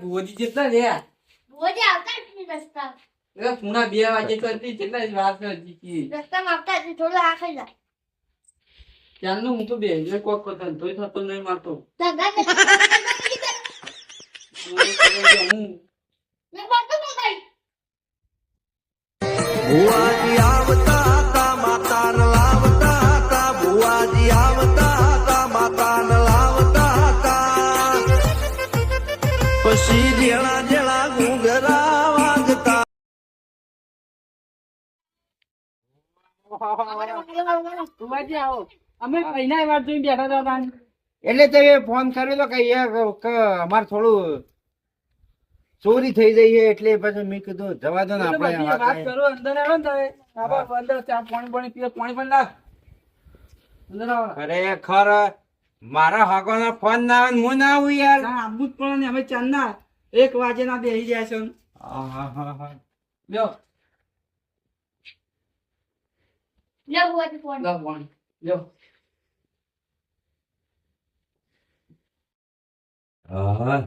ભુવોજી કેટલા રહ્યા. રોજે આવતા જ નહીં રસ્તા. એ પૂણા બે વાગે તો હતી કેટલા વાર કરતી હતી. રસ્તામાં આવતા જ થોડું આખી જાય ત્યારનું હું તો બે હજાર કોક ધંધોય થતો નહીં મારતો. ધંધા ભુવાજી આવતા હતા માતા લાવતા હતા. ભુવાજી આવતા હતા માતાન આવો. અમે પહેલા વાર જોઈને બેઠા હતા એટલે તે ફોન કર્યો તો કે અમારે થોડું ચોરી થઈ જઈ છે એટલે પછી મેં કીધું જવા દો ને આપણે વાત કરો અંદર આવો ને તમે. આવો અંદર ચા પાણી પાણી પીએ પાણી પણ નાખ. અંદર આવો. ખરેખર મારા હગોનો ફોન ના આવે હું ના આવું યાર. ના આબુ જ પણ અમે ચાંદના. એક વાગે ના બેસી જાય છે. લ્યો. લે હોવાથી one. લ્યો one. લ્યો હા.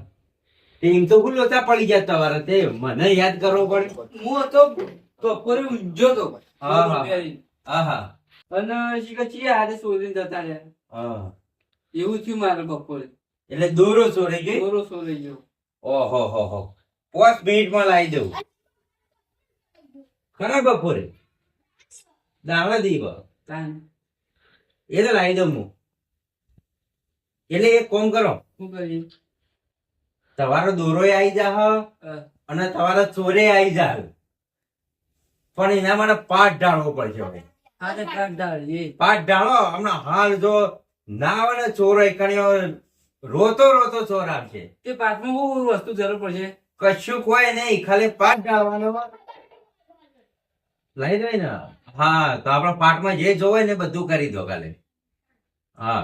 ટીમ તો ભૂલો ત્યાં પડી ગયા તમારે તે. મને યાદ કરવો પડે. હું હતો બપોરે ઊંઝો તો. હા, હા. આહા અને છીએ હારે સોરીને જતા રહ્યા. હા. એવું થયું મારે બપોરે. એટલે દોરો ચોરી ગઈ? દોરો સોરી ગયો. ઓહો હો હો. પાંચ મિનિટમાં લાવી દઉં. ખરા બપોરે? દાવા દીવ. તાન. એ તો લાવી દઉં હું. એટલે એક કોમ કરો. તમારો દોરો આવી જા હા. અને તમારો ચોરે આવી જા પણ એના માટે પાઠ ઢાળવો પડશે હવે. પાઠ ઢાળો હમણાં હાલ જો ના આવે ને ચોરો એકણીઓ રોતો રોતો ચોર આવશે. તે પાકમાં બહુ વસ્તુ જરૂર પડશે. કશું કોઈ નહીં ખાલી પાઠ ઢાળવાનો. લઈ જાય ને? હા તો આપણા પાઠમાં જે જોવે ને બધું કરી દો કાલે હા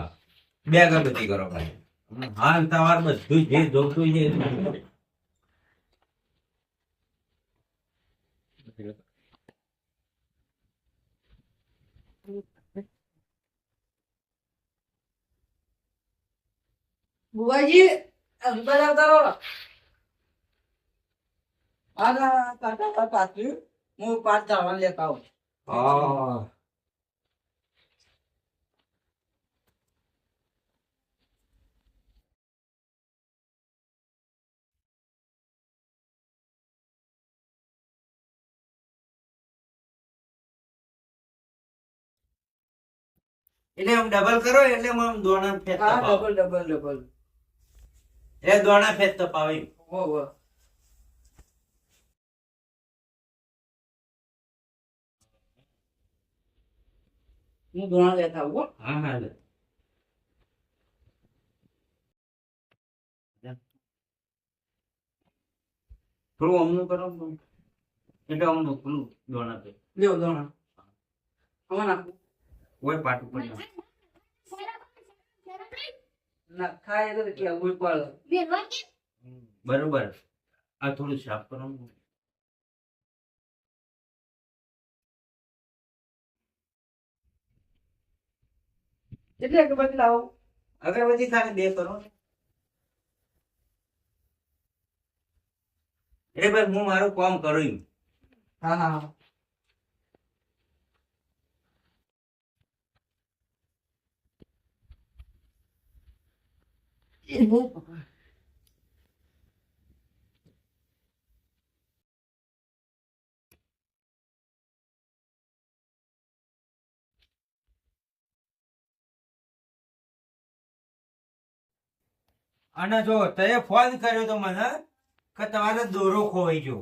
બે અગરબત્તી કરો કાલે હાલ તમારે બધું જે જોતું છે. બુવાજી અંદર આવતા રહો આ કાકા પાછું હું પાઠ ધાવા લેતા આવું હા એટલે આમ ડબલ કરો એટલે આમ દોણા ફેંકતા ડબલ ડબલ ડબલ એ દોણા ફેર તપાવી ઓ હો હું ધોણા લેતા આવું હા. હા લે. થોડું અમનું કરો એટલે અમનું પેલું દોણા પે લ્યો ધોણા આમાં નાખું. કોઈ પાટું ઉપર ના ખાય તો કે ઉઈ પડે. બરોબર. આ થોડું સાફ કરો કે બદલાવ. લાવો અગરબત્તી થાય બે કરો એટલે બસ હું મારું કામ કરું. હા હા હા અને જો તે ફોન કર્યો તો મને કે તમારો દોરો ખોવાઈ ગયો.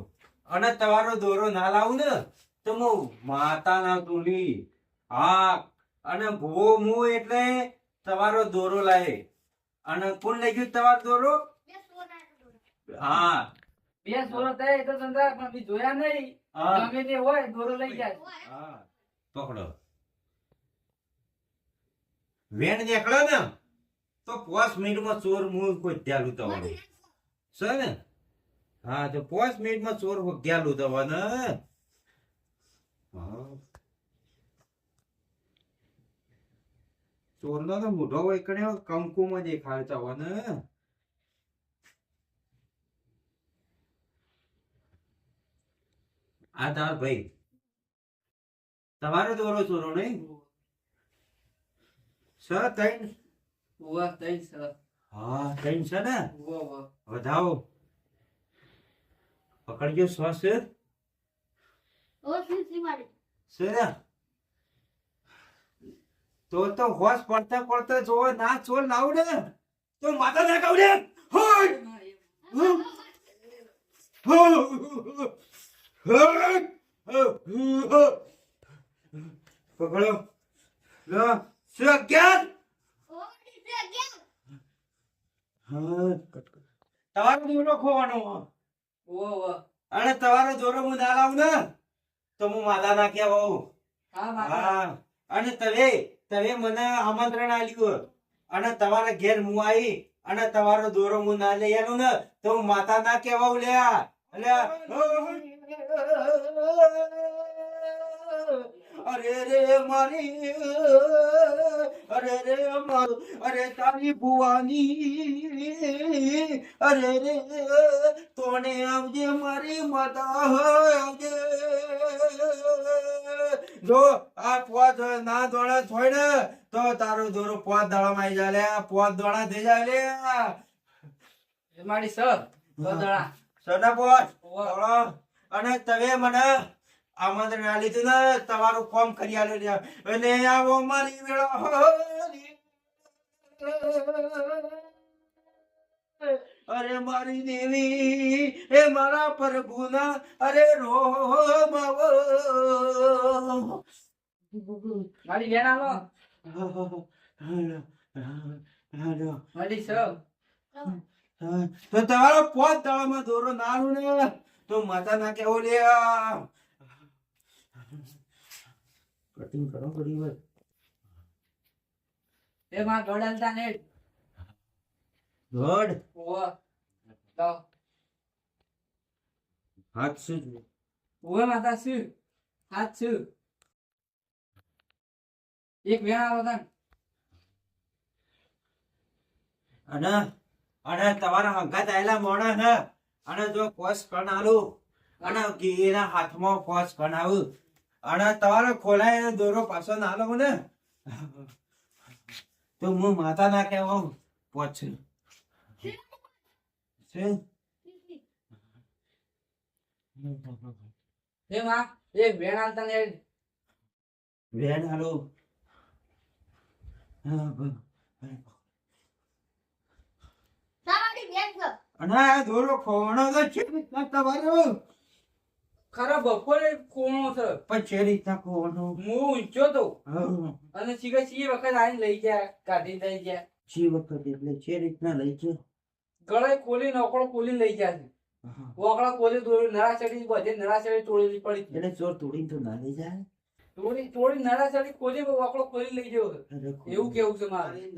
અને તમારો દોરો ના લાવું ને તો હું માતા ના તુલી હા અને ભૂવો મું એટલે તમારો દોરો લાવે અને કોણ લઈ ગયું તમારો દોરો? હા. બે સોરો થાય તો સંતા પણ બી જોયા નહીં. ગમે તે હોય દોરો લઈ જાય. હા. પકડો. વેણ નીકળે ને? તો પાંચ મિનિટમાં ચોર હું કોઈ ધ્યાન ઉતાવવાનું છે ને? હા તો પાંચ મિનિટમાં ચોર ધ્યાન ચોર નો તો મોઢો હોય કણે કંકુમાં દેખાડતા હોય ને આ તાર ભાઈ. તમારો દોરો ચોરો નહીં? સર ત્રણ ઉવા તઈ સર હા ત્રણ છે ને? ઉવા ઉવા. વધાવો પકડજો શ્વાસ ઓ સીસી મારી? સર તો તો હોશ પડતા પડતા જો ના ચોર લાવ ને તો માતા ના કહું ને? હોય પકડો લો શું અગિયાર ઓ સીસી અગિયાર તમારો દોરો ખોવાનો. અને તમારો જોરો હું ના લાવું ને તો હું માદા ના કહેવા હા અને તમે તમે મને આમંત્રણ આલ્યું અને તમારા ઘેર હું આવી અને તમારો દોરો હું ના લઈ આલું ને તો હું માતા ના કહેવા લ્યા અલ્યા અરે રે મારી અરે રે મારું અરે તારી ભુવાની અરે રે તોને આવજે મારી માતા આવજે. જો આ પોત ના દોડા થોય તો તારો જોરું પોત દાડામાં આવી જાય લે પોત દોડા થઈ જાય લે મારી સર બદળા સદા પોત અને તમે મને આમંત્રણ આ લીધું ને તમારું ફોર્મ કરી આલ્યું ને અને આવો મારી વેળો અરે મારી દેવી એ મારા પ્રભુના અરે રોમ આવો. મારી મારી સર. તો તમારો પોત દાડામાં દોરો નાનું ને તો માતા ના કેવો લે કટિંગ કરો ઘડી વાર એ માં ગોડાલતા ને ગોડ ઓ તો. હાથ સુ ઉવા માતા સુ હાથ સુ એક વેણા આલો અને અને તમારા હંગાત આયેલા મોણા ને અને જો કોસ કણાલું અને એના હાથમાં કોસ કણાવું. અને તમારો ખોલાય દોરો પાછો નાલો ને તો હું માતા ના કહેવા પોચ. છે? એ માં એક બેન આલતા ને બેન હાલો અને દોરો ખોવાનો તો છે તમારો ખરા બપોરે કોણો છે પણ છે રીતના ખોવાનો હું ઊંચો તો અને સીગા સી વખત આવીને લઈ ગયા કાઢી લઈ ગયા. સી વખત એટલે છે રીતના લઈ છે ગળે ખોલી નોકળો કોલી લઈ ગયા છે. ઓકળા ખોલી તોડી નરાચડી બધે નરાચડી તોડેલી પડી. એટલે ચોર તોડીને તો ના લઈ જાય? તોડી તોડી નરાચડી કોલી વોકળો ખોલી લઈ ગયો એવું કેવું છે મારે?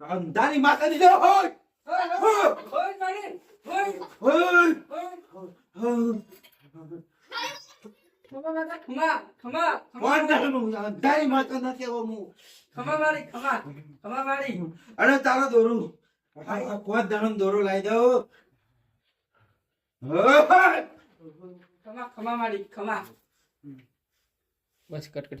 અંધારી માતા દીધો હોય! હોય હોય. હોય હોય. હોય. ખમા ખમા, અંધારી માતા ના કેવો હું. ખમા મારી, ખમા, ખમા મારી. અને તારો દોરો. આ પાંચ દાણો દોરો લાવી દઉં. ખમા, ખમા મારી, ખમા. બસ કટ કટ.